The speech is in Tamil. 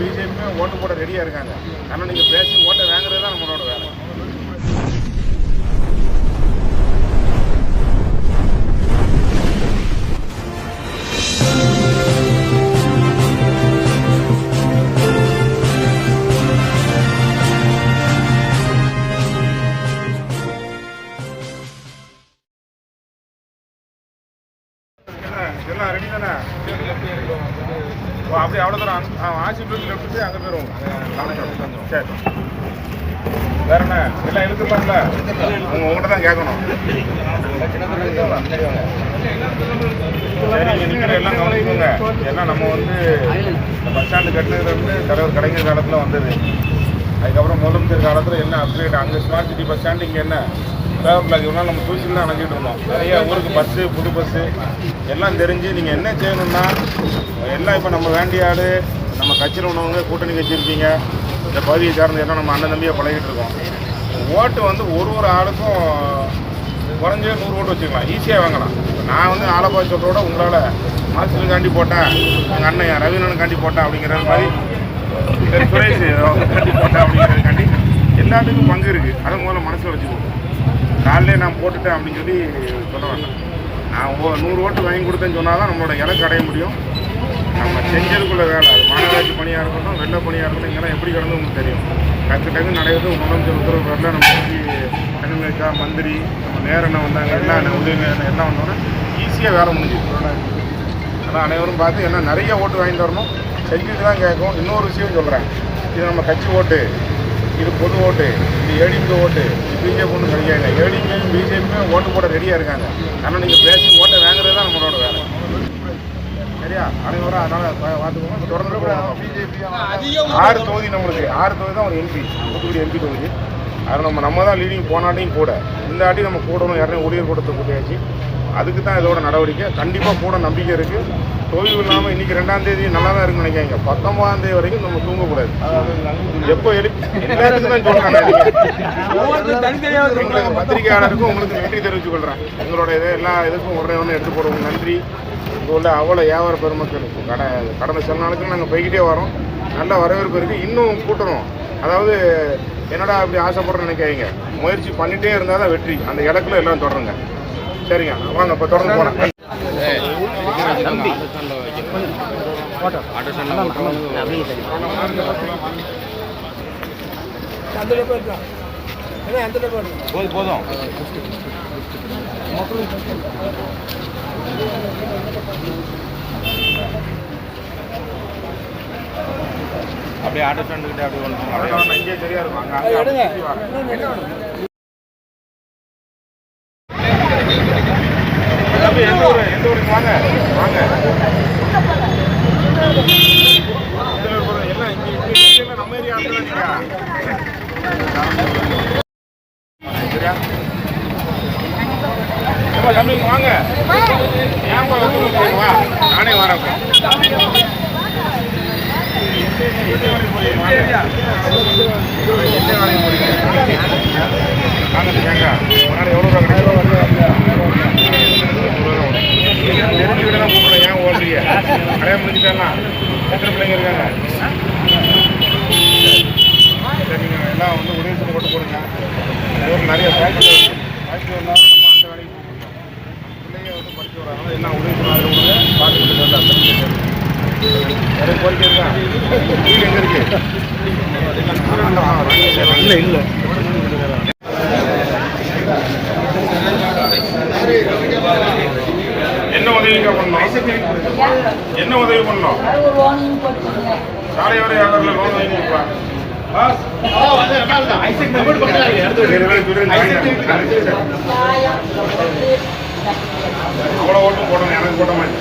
பிஜேபியும் ஓட்டு போட ரெடியாக இருக்காங்க. ஆனால் நீங்கள் பேசி ஓட்டை வாங்குறது தான் நம்மளோட வேலை. எல்லாம் ரெடி தானே? ஓ அப்படி அவ்வளோ தூரம் ஆசிபுரம் லெஃப்ட்டு அங்கே போயிடுவோம். சரி. வேற என்ன? எல்லாம் இழுத்துப்பாங்களா அவங்க உங்கள்கிட்ட தான் கேட்கணும். சரி நீங்கள் எல்லாம் கவனிக்கோங்க ஏன்னா நம்ம வந்து பஸ் ஸ்டாண்டு கட்டினதுல வந்து தலைவர் கலைஞர் காலத்தில் வந்தது. அதுக்கப்புறம் முதலமைச்சர் காலத்தில் என்ன அப்கிரேட் அங்கே ஸ்மார்ட் சிட்டி பஸ் ஸ்டாண்டு இங்கே என்ன? தேவைப்படாது இவ்வளோ நம்ம தூசியில் தான் அணைஞ்சிட்டு இருந்தோம். நிறைய ஊருக்கு பஸ்ஸு புது பஸ்ஸு எல்லாம் தெரிஞ்சு நீங்கள் என்ன செய்யணும்னா எல்லாம் இப்போ நம்ம வேண்டிய ஆடு நம்ம கட்சியில் உள்ளவங்க கூட்டணி கட்சி இருக்கீங்க இந்த பகுதியை சார்ந்து எல்லாம் நம்ம அண்ணன் தம்பியாக பழகிட்டு இருக்கோம். ஓட்டு வந்து ஒரு ஒரு ஆளுக்கும் குறைஞ்ச நூறு ஓட்டு வச்சுக்கலாம். ஈஸியாக வாங்கலாம். இப்போ நான் வந்து ஆலப்பா சொல்கிறோட உங்களால் மனசுக்காண்டி போட்டேன். எங்கள் அண்ணன் ரவீனனுக்காண்டி போட்டேன் அப்படிங்கிற மாதிரி சுரேஷ் காண்டி போட்டேன் அப்படிங்கிறதுக்காண்டி எல்லாத்துக்கும் பங்கு இருக்குது அதை முதல்ல மனசில் வச்சுக்கோங்க காலையிலே நான் போட்டுட்டேன் அப்படின்னு சொல்லி சொல்ல வேண்டாம் நான் நூறு ஓட்டு வாங்கி கொடுத்தேன்னு சொன்னால் தான் நம்மளோட இலக்கு அடைய முடியும். நம்ம செஞ்சதுக்குள்ள வேலை. அது மாநகராட்சி பணியாக இருக்கட்டும் வெள்ள பணியாக இருக்கட்டும் இங்கெல்லாம் எப்படி கிடந்து உங்களுக்கு தெரியும். டக்கு டக்கு நடக்குது முதலமைச்சர் உத்தரவு பேரில் நம்ம கட்சி கண்மேக்கா மந்திரி நம்ம என்ன வந்தாங்க எல்லாம் உதவி எல்லாம் பண்ணோன்னா ஈஸியாக வேலை முடிஞ்சுது. ஆனால் அனைவரும் பார்த்து என்ன நிறைய ஓட்டு வாங்கி வரணும். செஞ்சுட்டு தான் கேட்கும். இன்னொரு விஷயம் சொல்கிறேன் இது நம்ம கட்சி ஓட்டு. இது பொது ஓட்டு இது ஏடிஎம்கே ஓட்டு பிஜேபி ஒன்றும் கிடைக்காங்க ஏடிஎம்கேயும் பிஜேபியும் ஓட்டு போட ரெடியாக இருக்காங்க. ஆனால் நீங்கள் பேசி ஓட்டை வாங்குறது தான் நம்மளோட வேலை. சரியா? அனைவரும் அதனால் பார்த்துக்கோங்க தொடர்ந்து போகணும் ஆறு தொகுதி நம்மளுக்கு. ஆறு தொகுதி தான் ஒரு எம்பி தூத்துக்குடி எம்பி தொகுதி. அதில் நம்ம நம்ம தான் லீடிங் போனாட்டையும் கூட. இந்த ஆட்டி நம்ம கூடணும் யாரையும் ஊழியர் கூட்டத்தை கூட்டியாச்சு. அதுக்கு தான் இதோட நடவடிக்கை. கண்டிப்பாக கூட நம்பிக்கை இருக்குது தொழில் இல்லாமல் இன்றைக்கி ரெண்டாம் தேதி நல்லா தான் இருக்குன்னு நினைக்காங்க பத்தொன்பதாம் தேதி வரைக்கும் நம்ம தூங்கக்கூடாது. எப்போ எழுப்பி எல்லாத்துக்கும் தான் சொல்கிறேன் எங்களுக்கு பத்திரிகையாளருக்கும் உங்களுக்கு நன்றி தெரிவித்துக் கொள்கிறேன் எங்களோட இதை எல்லா இதுக்கும் உடனே ஒன்று எடுத்து போடுவோம். நன்றி. இங்கே உள்ள அவ்வளோ வியாபார பெருமக்கள் கடை கடந்த சில நாளுக்கு நாங்கள் போய்கிட்டே வரோம். நல்ல வரவேற்பு இருக்குது இன்னும் கூட்டணும் அதாவது என்னடா அப்படி ஆசைப்படுறேன்னு நினைக்காதீங்க. முயற்சி பண்ணிகிட்டே இருந்தால் தான் வெற்றி. அந்த இடத்துல எல்லாம் தொடருங்க. சரிங்க வாங்க இப்போ தொடர்ந்து போகிறேன் போதும் போதும் அப்படியே ஆட்டோ ஸ்டாண்டு கிட்ட அப்படியே வந்து இங்கே சரியா இருக்கும். அங்கே. தம்பி, எந்த ஊரு? எந்த ஊருக்கு வாங்க வாங்க? எல்லாம் இங்க இங்க நம்ம ஏரியா சரியா? வாங்க. கல்யாணம் முடிஞ்சுட்டேன்னா எத்தனை பிள்ளைங்க இருக்காங்க சரி எல்லாம் வந்து உதவி சொல்லி போட்டு போடுங்க ஊரில் நிறைய ஃபேக்ட்ரி வருது ஃபேக்ட்ரி வந்தாலும் நம்ம அந்த வேலைக்கு போகணும் பிள்ளைங்க வந்து படிச்சு வராங்க என்ன உதவி பண்ணாத பார்த்து பார்த்துக்கிட்டு வேறு கோரிக்கை இருக்கா வீடு எங்கே இருக்கு இல்லை இல்லை என்ன உதவிங்க பண்ணோம் என்ன உதவி பண்ணோம் சாலை வரை லோன் வாங்கி அவ்வளோ ஓட்டும் போடணும் எனக்கு போட மாதிரி